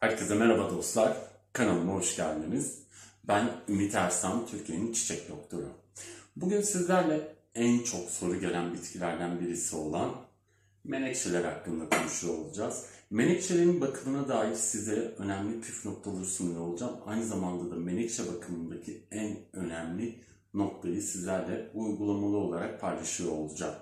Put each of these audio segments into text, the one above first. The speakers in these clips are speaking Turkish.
Herkese merhaba dostlar. Kanalıma hoş geldiniz. Ben Ümit Ersan, Türkiye'nin çiçek doktoru. Bugün sizlerle en çok soru gelen bitkilerden birisi olan menekşeler hakkında konuşuyor olacağız. Menekşelerin bakımına dair size önemli püf noktaları sunuyor olacağım. Aynı zamanda da menekşe bakımındaki en önemli noktayı sizlerle uygulamalı olarak paylaşıyor olacağım.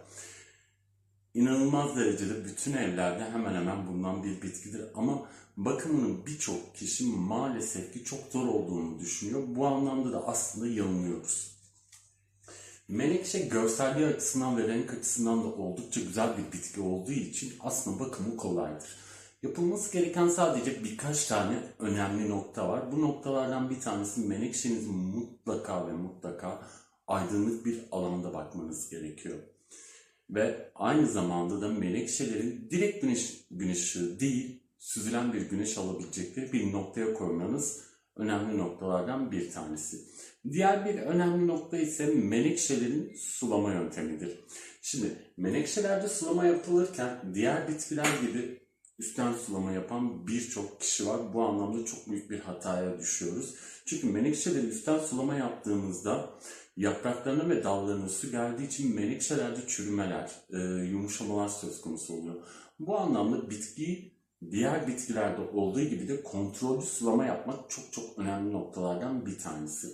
İnanılmaz derecede bütün evlerde hemen hemen bulunan bir bitkidir ama bakımının birçok kişi maalesef ki çok zor olduğunu düşünüyor. Bu anlamda da aslında yanılıyoruz. Menekşe görselliği açısından ve renk açısından da oldukça güzel bir bitki olduğu için aslında bakımı kolaydır. Yapılması gereken sadece birkaç tane önemli nokta var. Bu noktalardan bir tanesi menekşenizi mutlaka ve mutlaka aydınlık bir alanda bakmanız gerekiyor. Ve aynı zamanda da menekşelerin direkt güneş, güneş değil, süzülen bir güneş alabilecekleri bir noktaya koymanız önemli noktalardan bir tanesi. Diğer bir önemli nokta ise menekşelerin sulama yöntemidir. Şimdi menekşelerde sulama yapılırken diğer bitkiler gibi üstten sulama yapan birçok kişi var. Bu anlamda çok büyük bir hataya düşüyoruz. Çünkü menekşeleri üstten sulama yaptığımızda yapraklarına ve dallarına su geldiği için menekşelerde çürümeler, e, yumuşamalar söz konusu oluyor. Bu anlamda bitkiyi diğer bitkilerde olduğu gibi de kontrollü sulama yapmak çok çok önemli noktalardan bir tanesi.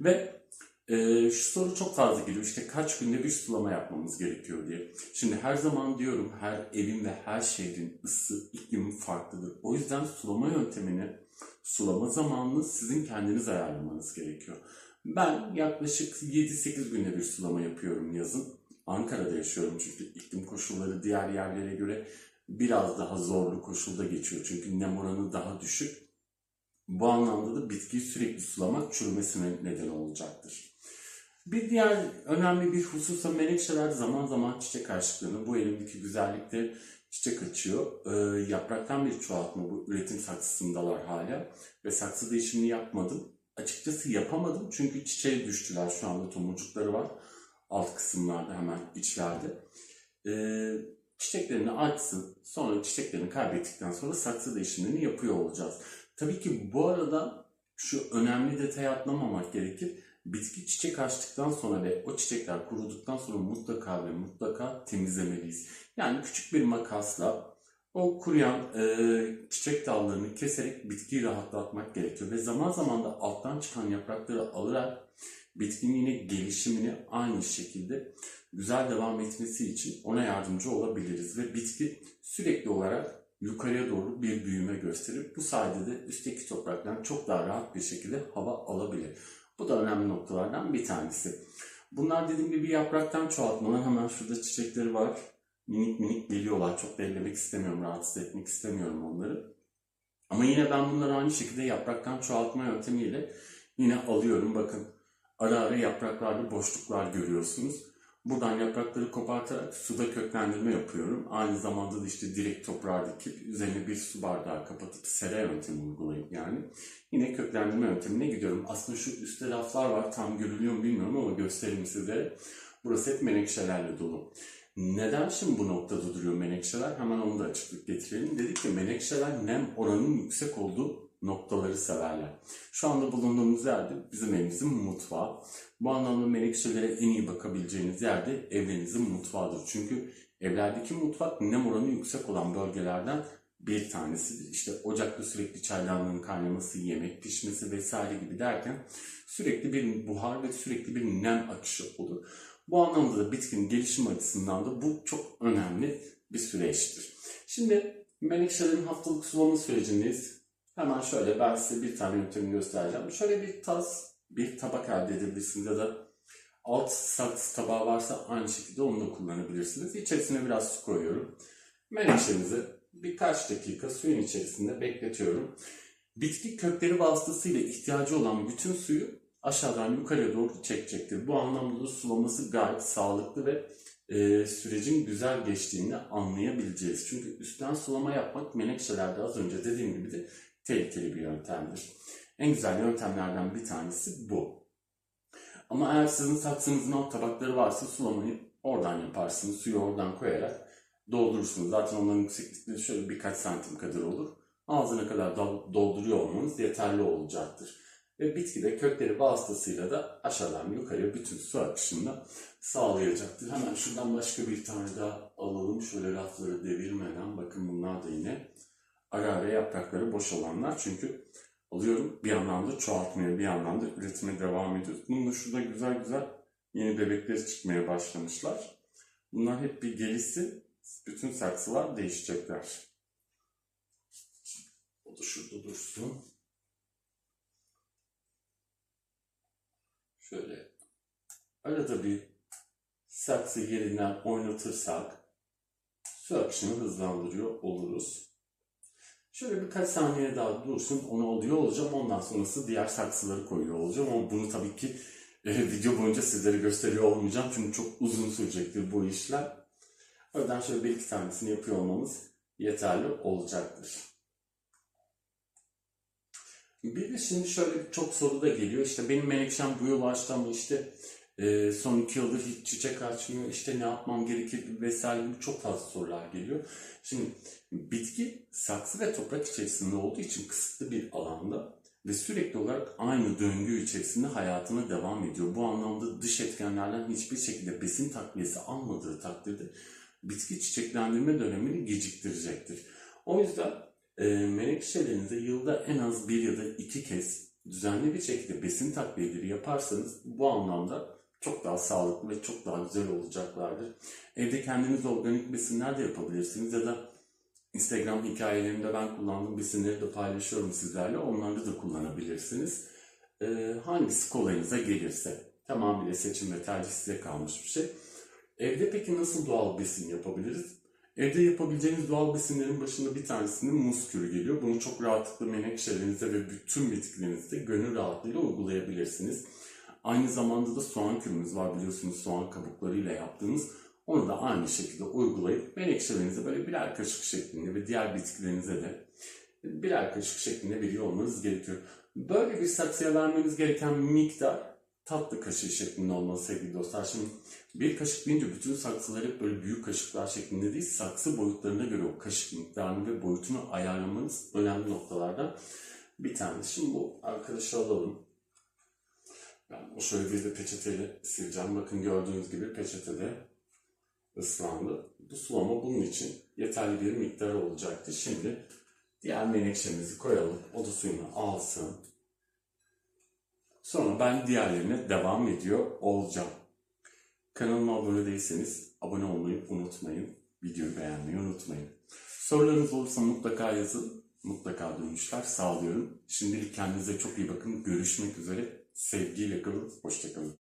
Ve e, şu soru çok fazla geliyor işte kaç günde bir sulama yapmamız gerekiyor diye. Şimdi her zaman diyorum her evin ve her şehrin ısı, iklimi farklıdır. O yüzden sulama yöntemini, sulama zamanını sizin kendiniz ayarlamanız gerekiyor. Ben yaklaşık 7-8 günde bir sulama yapıyorum yazın. Ankara'da yaşıyorum çünkü iklim koşulları diğer yerlere göre biraz daha zorlu koşulda geçiyor. Çünkü nem oranı daha düşük. Bu anlamda da bitkiyi sürekli sulamak çürümesine neden olacaktır. Bir diğer önemli bir husus da menekşeler zaman zaman çiçek açtıklarını bu elimdeki güzellikte çiçek açıyor. Ee, yapraktan bir çoğaltma bu üretim saksısındalar hala ve saksı değişimini yapmadım. Açıkçası yapamadım çünkü çiçeğe düştüler şu anda tomurcukları var alt kısımlarda hemen içlerde. Ee, çiçeklerini açsın sonra çiçeklerini kaybettikten sonra saksı değişimlerini yapıyor olacağız. Tabii ki bu arada şu önemli detayı atlamamak gerekir. Bitki çiçek açtıktan sonra ve o çiçekler kuruduktan sonra mutlaka ve mutlaka temizlemeliyiz. Yani küçük bir makasla o kuruyan e, çiçek dallarını keserek bitkiyi rahatlatmak gerekiyor. Ve zaman zaman da alttan çıkan yaprakları alarak bitkinin yine gelişimini aynı şekilde güzel devam etmesi için ona yardımcı olabiliriz. Ve bitki sürekli olarak yukarıya doğru bir büyüme gösterir. Bu sayede de üstteki topraktan çok daha rahat bir şekilde hava alabilir. Bu da önemli noktalardan bir tanesi. Bunlar dediğim gibi yapraktan çoğaltmalar. Hemen şurada çiçekleri var. Minik minik geliyorlar. Çok da istemiyorum, rahatsız etmek istemiyorum onları. Ama yine ben bunları aynı şekilde yapraktan çoğaltma yöntemiyle yine alıyorum. Bakın ara ara yapraklarda boşluklar görüyorsunuz. Buradan yaprakları kopartarak suda köklendirme yapıyorum. Aynı zamanda da işte direkt toprağa dikip üzerine bir su bardağı kapatıp sera yöntemi uygulayıp yani yine köklendirme yöntemine gidiyorum. Aslında şu üstte raflar var tam görülüyor mu bilmiyorum ama göstereyim size. Burası hep menekşelerle dolu. Neden şimdi bu noktada duruyor menekşeler? Hemen onu da açıklık getirelim. Dedik ki menekşeler nem oranının yüksek olduğu noktaları severler. Şu anda bulunduğumuz yerde bizim evimizin mutfağı. Bu anlamda menekşelere en iyi bakabileceğiniz yerde evlerinizin mutfağıdır. Çünkü evlerdeki mutfak nem oranı yüksek olan bölgelerden bir tanesidir. İşte ocakta sürekli çaydanlığın kaynaması, yemek pişmesi vesaire gibi derken sürekli bir buhar ve sürekli bir nem akışı olur. Bu anlamda da bitkinin gelişim açısından da bu çok önemli bir süreçtir. Şimdi menekşelerin haftalık sulama sürecindeyiz. Hemen şöyle ben size bir tane yöntemini göstereceğim. Şöyle bir tas, bir tabak elde edebilirsiniz ya da alt saksı tabağı varsa aynı şekilde onu da kullanabilirsiniz. İçerisine biraz su koyuyorum. Menekşemizi birkaç dakika suyun içerisinde bekletiyorum. Bitki kökleri vasıtasıyla ihtiyacı olan bütün suyu aşağıdan yukarıya doğru çekecektir. Bu anlamda da sulaması gayet sağlıklı ve e, sürecin güzel geçtiğini anlayabileceğiz. Çünkü üstten sulama yapmak menekşelerde az önce dediğim gibi de tehlikeli bir yöntemdir. En güzel yöntemlerden bir tanesi bu. Ama eğer sizin saksınızın alt tabakları varsa sulamayı oradan yaparsınız. Suyu oradan koyarak doldurursunuz. Zaten onların yükseklikleri şöyle birkaç santim kadar olur. ağzına kadar dol- dolduruyor olmanız yeterli olacaktır. Ve bitki de kökleri vasıtasıyla da aşağıdan yukarıya bütün su akışını sağlayacaktır. Hemen şuradan başka bir tane daha alalım. Şöyle rafları devirmeden. Bakın bunlar da yine ara ara yaprakları boş olanlar. Çünkü alıyorum bir yandan da çoğaltmaya bir yandan da üretime devam ediyoruz. Bunun da şurada güzel güzel yeni bebekleri çıkmaya başlamışlar. Bunlar hep bir gelişsin. Bütün saksılar değişecekler. O da şurada dursun. Şöyle arada bir saksı yerinden oynatırsak su akışını hızlandırıyor oluruz. Şöyle birkaç saniye daha dursun, onu oluyor olacağım. Ondan sonrası diğer saksıları koyuyor olacağım. Ama bunu tabii ki e, video boyunca sizlere gösteriyor olmayacağım. Çünkü çok uzun sürecektir bu işler. O yüzden şöyle bir iki tanesini yapıyor olmamız yeterli olacaktır. Bir de şimdi şöyle çok soru da geliyor. İşte benim menekşem bu yıl açtı ama işte e, son iki yıldır hiç çiçek açmıyor. İşte ne yapmam gerekir vesaire gibi çok fazla sorular geliyor. Şimdi bitki saksı ve toprak içerisinde olduğu için kısıtlı bir alanda ve sürekli olarak aynı döngü içerisinde hayatına devam ediyor. Bu anlamda dış etkenlerden hiçbir şekilde besin takviyesi almadığı takdirde bitki çiçeklendirme dönemini geciktirecektir. O yüzden menekşelerinize yılda en az bir ya da iki kez düzenli bir şekilde besin takviyeleri yaparsanız bu anlamda çok daha sağlıklı ve çok daha güzel olacaklardır. Evde kendiniz organik besinler de yapabilirsiniz ya da Instagram hikayelerimde ben kullandığım besinleri de paylaşıyorum sizlerle. Onları da kullanabilirsiniz. Ee, hangisi kolayınıza gelirse. Tamamıyla seçim ve tercih size kalmış bir şey. Evde peki nasıl doğal besin yapabiliriz? Evde yapabileceğiniz doğal besinlerin başında bir tanesinin muz kürü geliyor. Bunu çok rahatlıkla menekşelerinize ve bütün bitkilerinizde gönül rahatlığıyla uygulayabilirsiniz. Aynı zamanda da soğan kürümüz var biliyorsunuz soğan kabuklarıyla yaptığımız. Onu da aynı şekilde uygulayıp menekşelerinize böyle birer kaşık şeklinde ve diğer bitkilerinize de birer kaşık şeklinde veriyor olmanız gerekiyor. Böyle bir saksıya vermeniz gereken miktar tatlı kaşığı şeklinde olmalı sevgili dostlar. Şimdi bir kaşık deyince bütün saksılar hep böyle büyük kaşıklar şeklinde değil, saksı boyutlarına göre o kaşık miktarını ve boyutunu ayarlamanız önemli noktalardan bir tanesi. Şimdi bu arkadaşı alalım. Ben o şöyle bir de peçeteyle sileceğim. Bakın gördüğünüz gibi peçetede ıslandı. Bu sulama bunun için yeterli bir miktar olacaktır. Şimdi diğer menekşemizi koyalım. O da suyunu alsın. Sonra ben diğerlerine devam ediyor olacağım. Kanalıma abone değilseniz abone olmayı unutmayın. Videoyu beğenmeyi unutmayın. Sorularınız olursa mutlaka yazın. Mutlaka dönüşler sağlıyorum. Şimdilik kendinize çok iyi bakın. Görüşmek üzere. Sevgiyle kalın. Hoşçakalın.